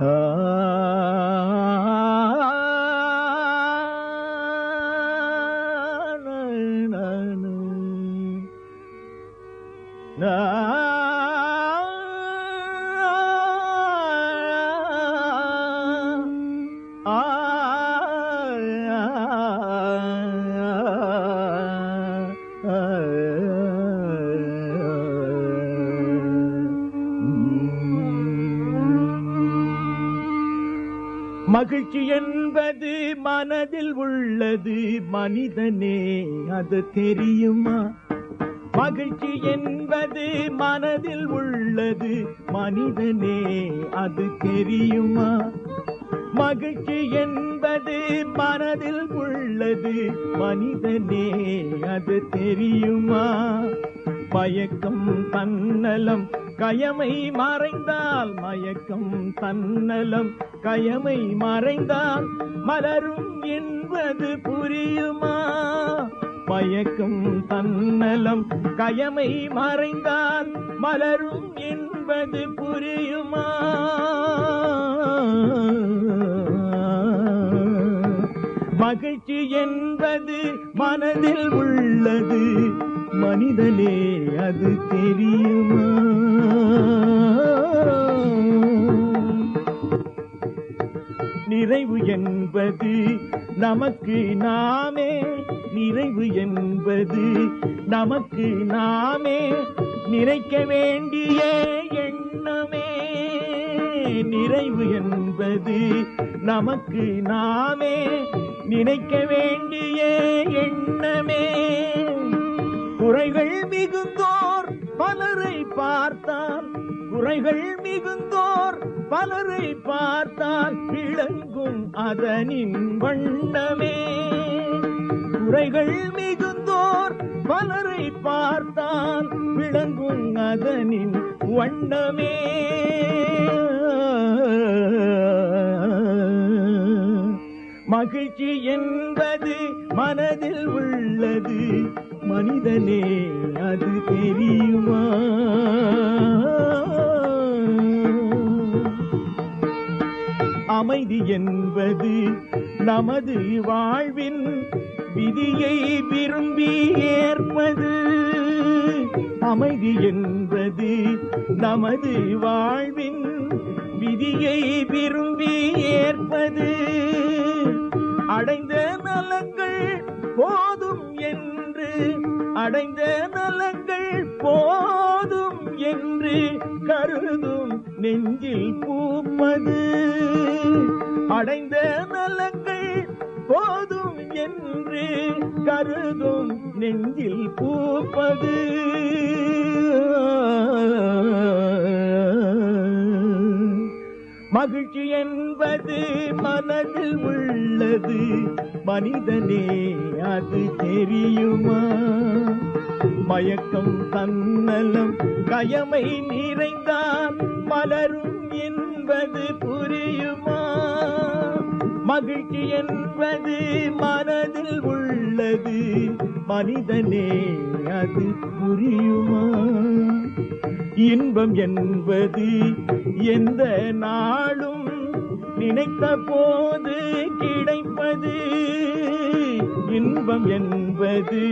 Ah. மகிழ்ச்சி என்பது மனதில் உள்ளது மனிதனே அது தெரியுமா? மகிழ்ச்சி என்பது மனதில் உள்ளது மனிதனே அது தெரியுமா? மகிழ்ச்சி என்பது மனதில் உள்ளது மனிதனே அது தெரியுமா? மயக்கம் தன்னலம் கயமை மறைந்தால் மயக்கம் தன்னலம். கயமை மறைந்தால் மலரும் என்பது புரியுமா? மயக்கம் தன்னலம். கயமை மறைந்தால் மலரும் என்பது புரியுமா? மகிழ்ச்சி என்பது மனதில் உள்ளது. மனிதனே அது தெரியுமா? நிறைவு என்பது நமக்கு நாமே. நிறைவு என்பது நமக்கு நாமே. நினைக்க வேண்டிய எண்ணமே. நிறைவு என்பது நமக்கு நாமே. நினைக்க வேண்டிய எண்ணமே. குறைகள் மிகுந்தோர் பலரை பார்த்தால் குறைகள் மிகுந்தோர். பலரை பார்த்தால் விளங்கும் அதனின் வண்ணமே. குறைகள் மிகுந்தோர். பலரை பார்த்தால் விளங்கும் அதனின் வண்ணமே. மகிழ்ச்சி என்பது மனதில் உள்ளது. மனிதனே அது தெரியுமா? அமைதி என்பது நமது வாழ்வின் விதியை விரும்பி ஏற்பது. அமைதி என்பது நமது வாழ்வின் விதியை விரும்பி ஏற்பது. அடைந்த நலங்கள் போதும் என்று அடைந்த நலங்கள் போதும் என்று கருதும் நெஞ்சில் பூப்பது. அடைந்த நலங்கள் போதும் என்று கருதும் நெஞ்சில் பூப்பது. மகிழ்ச்சி என்பது மனதில் உள்ளது. மனிதனே அது தெரியுமா? மயக்கம் தன்னலம் கயமை நிறைந்தான் மலரும் என்பது புரியுமா? மகிழ்ச்சி என்பது மனதில் உள்ளது. மனிதனே அது புரியுமா? இன்பம் என்பது எந்த நாளும் நினைத்த போது கிடைப்பது. இன்பம் என்பது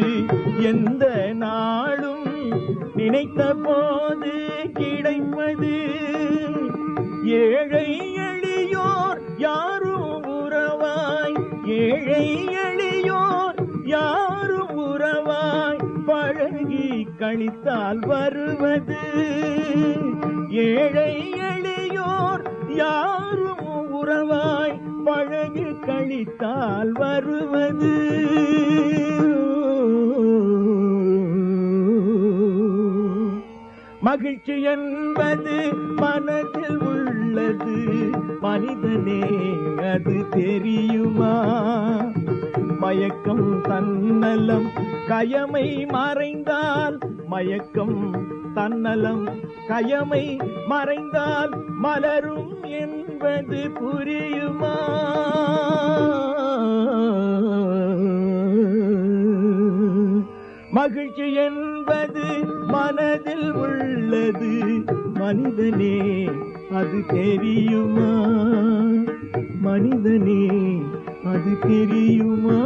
எந்த நாளும் நினைத்த போது கிடைப்பது. ஏழை எளியோர் யாரும் உறவாய் ஏழை கழித்தால் வருவது. ஏழை எளியோர் யாரும் உறவாய் பழகு கழித்தால் வருவது. மகிழ்ச்சி என்பது மனதில் உள்ளது. மனிதனே அது தெரியுமா? மயக்கம் தன்னலம். கயமை மறைந்தால் மயக்கம் தன்னலம். கயமை மறைந்தால் மலரும் என்பது புரியுமா? மகிழ்ச்சி என்பது மனதில் உள்ளது. மனிதனே அது தெரியுமா? மனிதனே அது தெரியுமா?